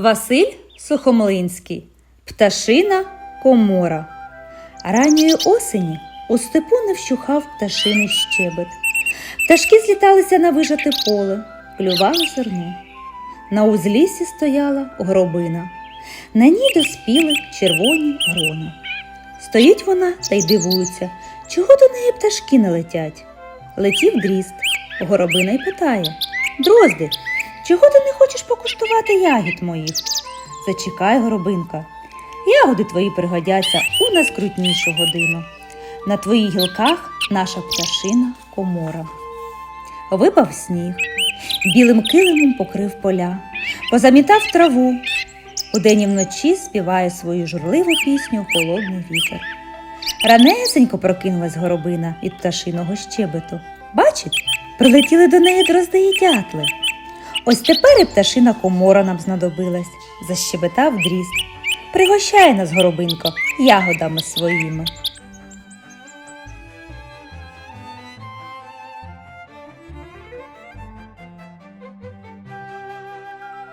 Василь Сухомлинський Пташина комора. Ранньої осені у степу не вщухав пташиний щебет. Пташки зліталися на вижате поле, клювали зерно. На узліссі стояла горобина. На ній доспіли червоні грона. Стоїть вона та й дивується, чого до неї пташки не летять. Летів дріст. Горобина й питає Дрозди, чого ти не хочеш покуштувати ягід моїх? Зачекай, горобинка. Ягоди твої пригодяться у найскрутнішу годину. На твоїх гілках наша пташина комора. Випав сніг, білим килимом покрив поля, позамітав траву. Удень і вночі співає свою журливу пісню холодний вітер. Ранесенько прокинулась горобина від пташиного щебету. Бачить, прилетіли до неї дрозди і дятли. Ось тепер і пташина комора нам знадобилась, защебетав дріст. Пригощай нас, горобинко, ягодами своїми.